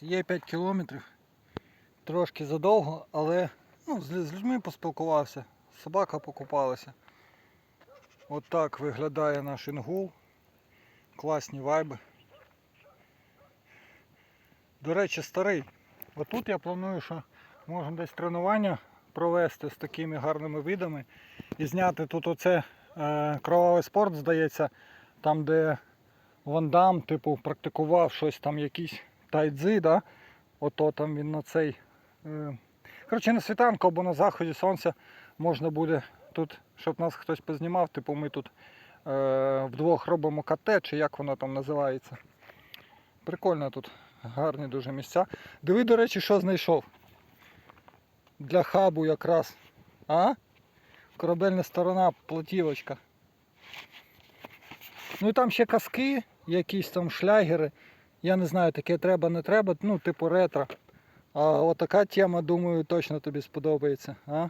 Є 5 кілометрів. Трошки задовго, але ну, з, людьми поспілкувався, собака покупалася. От так виглядає наш інгул. Класні вайби. До речі, старий. Отут я планую, що можна десь тренування провести з такими гарними видами і зняти тут оце е, кровавий спорт, здається, там, де Ван Дам, типу, практикував щось там якісь тайдзи, да? Ото там він на цей. Е... Коротше, на світанку або на заході сонця можна буде тут, щоб нас хтось познімав, типу ми тут е... вдвох робимо КТ, чи як воно там називається. Прикольно тут, гарні дуже місця. Диви, до речі, що знайшов. Для хабу якраз. А? Корабельна сторона, платівочка. Ну і там ще казки, якісь там шлягери. Я не знаю, таке треба, не треба, ну, типу ретро. А отака тема, думаю, точно тобі сподобається. А?